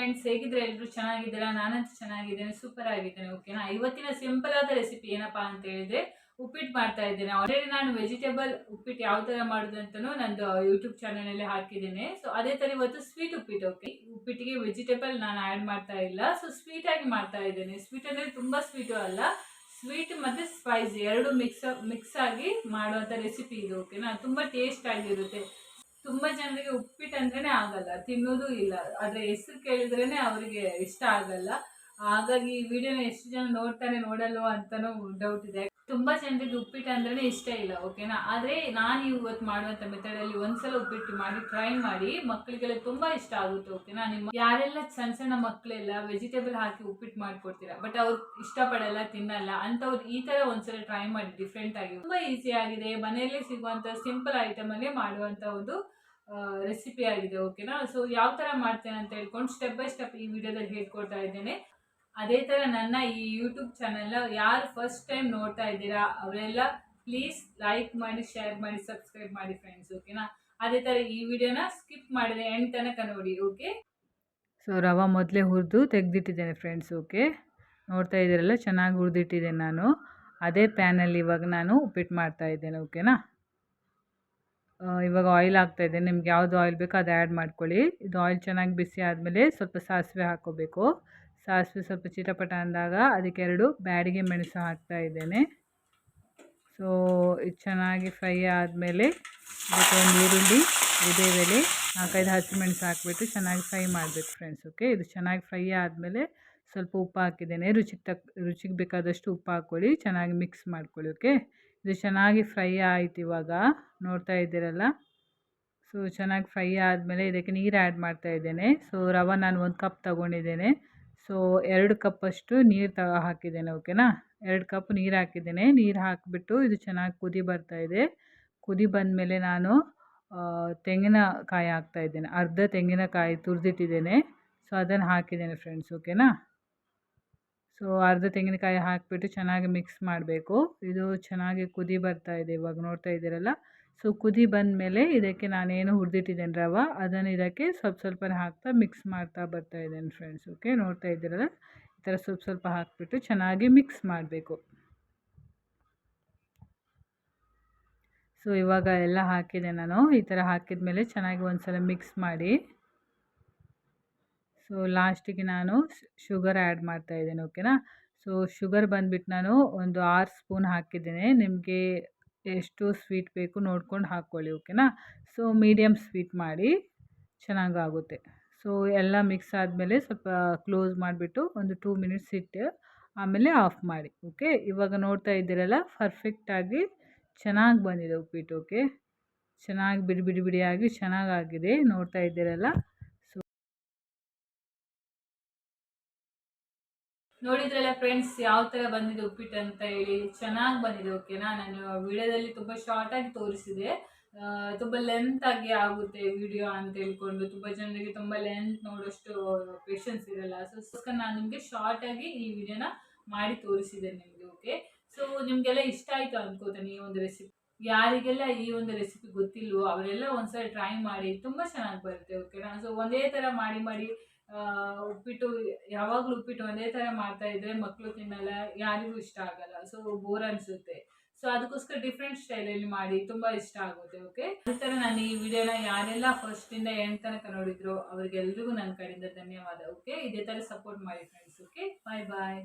Friends ಹೇಗಿದ್ರೆ ಎಲ್ಲರೂ ಚೆನ್ನಾಗಿದ್ದೀರಾ? ನಾನಂತೂ ಚೆನ್ನಾಗಿದ್ದೇನೆ ಸೂಪರ್ ಆಗಿದ್ದೇನೆ ಓಕೆನಾ ಇವತ್ತಿನ ಸಿಂಪಲ್ ಆದ ರೆಸಿಪಿ ಏನಪ್ಪಾ ಅಂತ ಹೇಳಿದ್ರೆ, ಉಪ್ಪಿಟ್ಟು ಮಾಡ್ತಾ ಇದ್ದೇನೆ. ಆಲ್ರೆಡಿ ನಾನು ವೆಜಿಟೇಬಲ್ ಉಪ್ಪಿಟ್ಟು ಯಾವ ತರ ಮಾಡೋದು ಅಂತಾನು ನಂದು ಯೂಟ್ಯೂಬ್ ಚಾನಲ್ ಅಲ್ಲಿ ಹಾಕಿದ್ದೇನೆ. ಸೊ ಅದೇ ತರ ಇವತ್ತು ಸ್ವೀಟ್ ಉಪ್ಪಿಟ್ಟು ಓಕೆ ಉಪ್ಪಿಟ್ಟಿಗೆ ವೆಜಿಟೇಬಲ್ ನಾನು ಆ್ಯಡ್ ಮಾಡ್ತಾ ಇಲ್ಲ. ಸೊ ಸ್ವೀಟ್ ಆಗಿ ಮಾಡ್ತಾ ಇದ್ದೇನೆ. ಸ್ವೀಟ್ ಅಂದರೆ ತುಂಬಾ ಸ್ವೀಟು ಅಲ್ಲ. ಸ್ವೀಟ್ ಮತ್ತೆ ಸ್ಪೈಸಿ ಎರಡು ಮಿಕ್ಸ್ ಮಿಕ್ಸ್ ಆಗಿ ಮಾಡುವಂಥ ರೆಸಿಪಿ ಇದು ಓಕೆನಾ ತುಂಬಾ ಟೇಸ್ಟ್ ಆಗಿರುತ್ತೆ. ತುಂಬಾ ಜನರಿಗೆ ಉಪ್ಪಿಟ್ಟು ಅಂದ್ರೇ ಆಗಲ್ಲ, ತಿನ್ನೋದು ಇಲ್ಲ. ಆದ್ರೆ ಹೆಸರು ಕೇಳಿದ್ರೇನೆ ಅವರಿಗೆ ಇಷ್ಟ ಆಗಲ್ಲ. ಹಾಗಾಗಿ ಈ ವಿಡಿಯೋನ ಎಷ್ಟು ಜನ ನೋಡ್ತಾನೆ ನೋಡಲ್ವೋ ಅಂತಾನೂ ಡೌಟ್ ಇದೆ. ತುಂಬಾ ಜನರಿಗೆ ಉಪ್ಪಿಟ್ಟು ಅಂದ್ರೆ ಇಷ್ಟ ಇಲ್ಲ ಓಕೆನಾ ಆದ್ರೆ ನಾನು ಇವತ್ತು ಮಾಡುವಂತ ಮೆಥಡ್ ಅಲ್ಲಿ ಒಂದ್ಸಲ ಉಪ್ಪಿಟ್ಟು ಮಾಡಿ ಟ್ರೈ ಮಾಡಿ ಮಕ್ಕಳಿಗೆಲ್ಲ ತುಂಬಾ ಇಷ್ಟ ಆಗುತ್ತೆ ಓಕೆನಾ ನಿಮ್ಮ ಯಾರೆಲ್ಲ ಸಣ್ಣ ಸಣ್ಣ ಮಕ್ಕಳೆಲ್ಲ ವೆಜಿಟೇಬಲ್ ಹಾಕಿ ಉಪ್ಪಿಟ್ಟು ಮಾಡ್ಕೊಡ್ತೀರಾ ಬಟ್ ಅವ್ರು ಇಷ್ಟಪಡಲ್ಲ, ತಿನ್ನಲ್ಲ, ಅಂತವ್ರು ಈ ತರ ಒಂದ್ಸಲ ಟ್ರೈ ಮಾಡಿ ಡಿಫ್ರೆಂಟ್ ಆಗಿ. ತುಂಬಾ ಈಸಿ ಆಗಿದೆ. ಮನೆಯಲ್ಲೇ ಸಿಗುವಂತ ಸಿಂಪಲ್ ಐಟಮ್ ಮಾಡುವಂಥ ಒಂದು ರೆಸಿಪಿ ಆಗಿದೆ ಓಕೆನಾ ಸೊ ಯಾವ ಥರ ಮಾಡ್ತೇನೆ ಅಂತ ಹೇಳ್ಕೊಂಡು ಸ್ಟೆಪ್ ಬೈ ಸ್ಟೆಪ್ ಈ ವಿಡಿಯೋದಲ್ಲಿ ಹೇಳ್ಕೊಡ್ತಾ ಇದ್ದೇನೆ. ಅದೇ ಥರ ನನ್ನ ಈ ಯೂಟ್ಯೂಬ್ ಚಾನೆಲ್ ಯಾರು ಫಸ್ಟ್ ಟೈಮ್ ನೋಡ್ತಾ ಇದ್ದೀರಾ, ಅವರೆಲ್ಲ ಪ್ಲೀಸ್ ಲೈಕ್ ಮಾಡಿ ಶೇರ್ ಮಾಡಿ ಸಬ್ಸ್ಕ್ರೈಬ್ ಮಾಡಿ ಫ್ರೆಂಡ್ಸ್ ಓಕೆನಾ ಅದೇ ಥರ ಈ ವಿಡಿಯೋನ ಸ್ಕಿಪ್ ಮಾಡಿದೆ ಎಂಡ್ ತನಕ ನೋಡಿ ಓಕೆ ಸೊ ರವೆ ಮೊದಲೇ ಹುರಿದು ತೆಗೆದಿಟ್ಟಿದ್ದೇನೆ ಫ್ರೆಂಡ್ಸ್ ಓಕೆ ನೋಡ್ತಾ ಇದ್ದೀರಲ್ಲ, ಚೆನ್ನಾಗಿ ಹುರಿದಿಟ್ಟಿದ್ದೇನೆ ನಾನು. ಅದೇ ಪ್ಯಾನಲ್ಲಿ ಇವಾಗ ನಾನು ಉಪ್ಪಿಟ್ಟು ಮಾಡ್ತಾ ಇದ್ದೇನೆ ಓಕೆನಾ ಇವಾಗ ಆಯಿಲ್ ಹಾಕ್ತಾ ಇದ್ದೇನೆ ನಿಮ್ಗೆ ಯಾವುದು ಆಯಿಲ್ ಬೇಕೋ ಅದು ಆ್ಯಡ್ ಮಾಡ್ಕೊಳ್ಳಿ. ಇದು ಆಯಿಲ್ ಚೆನ್ನಾಗಿ ಬಿಸಿ ಆದಮೇಲೆ ಸ್ವಲ್ಪ ಸಾಸಿವೆ ಹಾಕ್ಕೋಬೇಕು. ಸಾಸಿವೆ ಸ್ವಲ್ಪ ಚಿಟಪಟ ಅಂದಾಗ ಅದಕ್ಕೆ ಎರಡು ಬ್ಯಾಡಿಗೆ ಮೆಣಸು ಹಾಕ್ತಾ ಇದ್ದೇನೆ. ಸೊ ಇದು ಚೆನ್ನಾಗಿ ಫ್ರೈ ಆದಮೇಲೆ ಅದಕ್ಕೆ ಒಂದು ಈರುಳ್ಳಿ ಉದೇವೆಲೆ ನಾಲ್ಕೈದು ಹಸಿಮೆಣಸು ಹಾಕಿಬಿಟ್ಟು ಚೆನ್ನಾಗಿ ಫ್ರೈ ಮಾಡಬೇಕು ಫ್ರೆಂಡ್ಸ್ ಓಕೆ ಇದು ಚೆನ್ನಾಗಿ ಫ್ರೈ ಆದಮೇಲೆ ಸ್ವಲ್ಪ ಉಪ್ಪು ಹಾಕಿದ್ದೇನೆ. ರುಚಿಗೆ ತಕ್ಕ ರುಚಿಗೆ ಬೇಕಾದಷ್ಟು ಉಪ್ಪು ಹಾಕ್ಕೊಳ್ಳಿ. ಚೆನ್ನಾಗಿ ಮಿಕ್ಸ್ ಮಾಡ್ಕೊಳ್ಳಿ ಓಕೆ ಇದು ಚೆನ್ನಾಗಿ ಫ್ರೈ ಆಯಿತು ಇವಾಗ. ನೋಡ್ತಾ ಇದ್ದೀರಲ್ಲ? ಸೊ ಚೆನ್ನಾಗಿ ಫ್ರೈ ಆದಮೇಲೆ ಇದಕ್ಕೆ ನೀರು ಆ್ಯಡ್ ಮಾಡ್ತಾ ಇದ್ದೇನೆ. ಸೊ ರವೆ ನಾನು ಒಂದು ಕಪ್ ತಗೊಂಡಿದ್ದೇನೆ. ಸೊ ಎರಡು ಕಪ್ಪಷ್ಟು ನೀರು ತ ಹಾಕಿದ್ದೇನೆ ಓಕೆನಾ ಎರಡು ಕಪ್ ನೀರು ಹಾಕಿದ್ದೇನೆ. ನೀರು ಹಾಕಿಬಿಟ್ಟು ಇದು ಚೆನ್ನಾಗಿ ಕುದಿ ಬರ್ತಾ ಇದೆ. ಕುದಿ ಬಂದಮೇಲೆ ನಾನು ತೆಂಗಿನಕಾಯಿ ಹಾಕ್ತಾ ಇದ್ದೇನೆ. ಅರ್ಧ ತೆಂಗಿನಕಾಯಿ ತುರಿದಿಟ್ಟಿದ್ದೇನೆ. ಸೊ ಅದನ್ನು ಹಾಕಿದ್ದೇನೆ ಫ್ರೆಂಡ್ಸ್ ಓಕೆನಾ ಸೊ, ಅರ್ಧ ತೆಂಗಿನಕಾಯಿ ಹಾಕಿಬಿಟ್ಟು ಚೆನ್ನಾಗಿ ಮಿಕ್ಸ್ ಮಾಡಬೇಕು. ಇದು ಚೆನ್ನಾಗಿ ಕುದಿ ಬರ್ತಾ ಇದೆ ಇವಾಗ ನೋಡ್ತಾ ಇದ್ದೀರಲ್ಲ? ಸೊ, ಕುದಿ ಬಂದ ಮೇಲೆ ಇದಕ್ಕೆ ನಾನೇನು ಹುರಿದಿಟ್ಟಿದ್ದೇನೆ ರವ, ಅದನ್ನು ಇದಕ್ಕೆ ಸ್ವಲ್ಪ ಸ್ವಲ್ಪನೇ ಹಾಕ್ತಾ ಮಿಕ್ಸ್ ಮಾಡ್ತಾ ಬರ್ತಾ ಇದ್ದೇನೆ ಫ್ರೆಂಡ್ಸ್ ಓಕೆ ನೋಡ್ತಾ ಇದ್ದೀರಲ್ಲ? ಈ ಥರ ಸ್ವಲ್ಪ ಸ್ವಲ್ಪ ಹಾಕಿಬಿಟ್ಟು ಚೆನ್ನಾಗಿ ಮಿಕ್ಸ್ ಮಾಡಬೇಕು. ಸೊ, ಇವಾಗ ಎಲ್ಲ ಹಾಕಿದೆ ನಾನು. ಈ ಥರ ಹಾಕಿದ ಮೇಲೆ ಚೆನ್ನಾಗಿ ಒಂದು ಸಲ ಮಿಕ್ಸ್ ಮಾಡಿ ಸೊ, ಲಾಸ್ಟಿಗೆ ನಾನು ಶುಗರ್ ಆ್ಯಡ್ ಮಾಡ್ತಾ ಇದ್ದೇನೆ, ಓಕೆನಾ? ಸೊ, ಶುಗರ್ ಬಂದ್ಬಿಟ್ಟು ನಾನು ಒಂದು ಆರು ಸ್ಪೂನ್ ಹಾಕಿದ್ದೇನೆ. ನಿಮಗೆ ಎಷ್ಟು ಸ್ವೀಟ್ ಬೇಕು ನೋಡ್ಕೊಂಡು ಹಾಕ್ಕೊಳ್ಳಿ ಓಕೆನಾ? ಸೊ ಮೀಡಿಯಮ್ ಸ್ವೀಟ್ ಮಾಡಿ ಚೆನ್ನಾಗಾಗುತ್ತೆ. ಸೊ, ಎಲ್ಲ ಮಿಕ್ಸ್ ಆದಮೇಲೆ ಸ್ವಲ್ಪ ಕ್ಲೋಸ್ ಮಾಡಿಬಿಟ್ಟು ಒಂದು ಟೂ ಮಿನಿಟ್ಸ್ ಇಟ್ಟು ಆಮೇಲೆ ಆಫ್ ಮಾಡಿ, ಓಕೆ? ಇವಾಗ ನೋಡ್ತಾ ಇದ್ದೀರಲ್ಲ, ಪರ್ಫೆಕ್ಟಾಗಿ ಚೆನ್ನಾಗಿ ಬಂದಿದೆ ಉಪ್ಪಿಟ್ಟು, ಓಕೆ? ಚೆನ್ನಾಗಿ ಬಿಡಿ ಬಿಡಿ ಬಿಡಿಯಾಗಿ ಚೆನ್ನಾಗಾಗಿದೆ, ನೋಡ್ತಾ ಇದ್ದೀರಲ್ಲ? ನೋಡಿದ್ರಲ್ಲ ಫ್ರೆಂಡ್ಸ್ ಯಾವ ಥರ ಬಂದಿದೆ ಉಪ್ಪಿಟ್ಟು ಅಂತ ಹೇಳಿ, ಚೆನ್ನಾಗಿ ಬಂದಿದೆ ಓಕೆನಾ ನಾನು ವಿಡಿಯೋದಲ್ಲಿ ತುಂಬ ಶಾರ್ಟಾಗಿ ತೋರಿಸಿದೆ. ತುಂಬ ಲೆಂತ್ ಆಗಿ ಆಗುತ್ತೆ ವಿಡಿಯೋ ಅಂತ ಹೇಳ್ಕೊಂಡು, ತುಂಬ ಜನರಿಗೆ ತುಂಬ ಲೆಂತ್ ನೋಡೋಷ್ಟು ಪೇಷನ್ಸ್ ಇರಲ್ಲ. ಸೊ ನಾನು ನಿಮಗೆ ಶಾರ್ಟಾಗಿ ಈ ವಿಡಿಯೋನ ಮಾಡಿ ತೋರಿಸಿದೆ ನಿಮಗೆ ಓಕೆ ಸೊ ನಿಮಗೆಲ್ಲ ಇಷ್ಟ ಆಯಿತು ಅನ್ಕೋತಾನೆ ಈ ಒಂದು ರೆಸಿಪಿ ಯಾರಿಗೆಲ್ಲ ಈ ಒಂದು ರೆಸಿಪಿ ಗೊತ್ತಿಲ್ವೋ ಅವರೆಲ್ಲ ಒಂದ್ಸರಿ ಟ್ರೈ ಮಾಡಿ ತುಂಬ ಚೆನ್ನಾಗಿ ಬರುತ್ತೆ ಓಕೆನಾ ಸೊ ಒಂದೇ ಥರ ಮಾಡಿ ಮಾಡಿ ಉಪ್ಪಿಟ್ಟು, ಯಾವಾಗಲೂ ಉಪ್ಪಿಟ್ಟು ಒಂದೇ ಥರ ಮಾಡ್ತಾ ಇದ್ರೆ ಮಕ್ಕಳು ತಿನ್ನಲ್ಲ, ಯಾರಿಗೂ ಇಷ್ಟ ಆಗಲ್ಲ. ಸೊ ಬೋರ್ ಅನಿಸುತ್ತೆ. ಸೊ ಅದಕ್ಕೋಸ್ಕರ ಡಿಫ್ರೆಂಟ್ ಸ್ಟೈಲಲ್ಲಿ ಮಾಡಿ ತುಂಬ ಇಷ್ಟ ಆಗುತ್ತೆ ಓಕೆ ಅದೇ ಥರ ನಾನು ಈ ವಿಡಿಯೋನ ಯಾರೆಲ್ಲ ಫಸ್ಟಿಂದ ಎಂಡ್ ತನಕ ನೋಡಿದ್ರು ಅವ್ರಿಗೆಲ್ರಿಗೂ ನನ್ನ ಕಡೆಯಿಂದ ಧನ್ಯವಾದ ಓಕೆ ಇದೇ ಥರ ಸಪೋರ್ಟ್ ಮಾಡಿ ಫ್ರೆಂಡ್ಸ್ ಓಕೆ ಬಾಯ್ ಬಾಯ್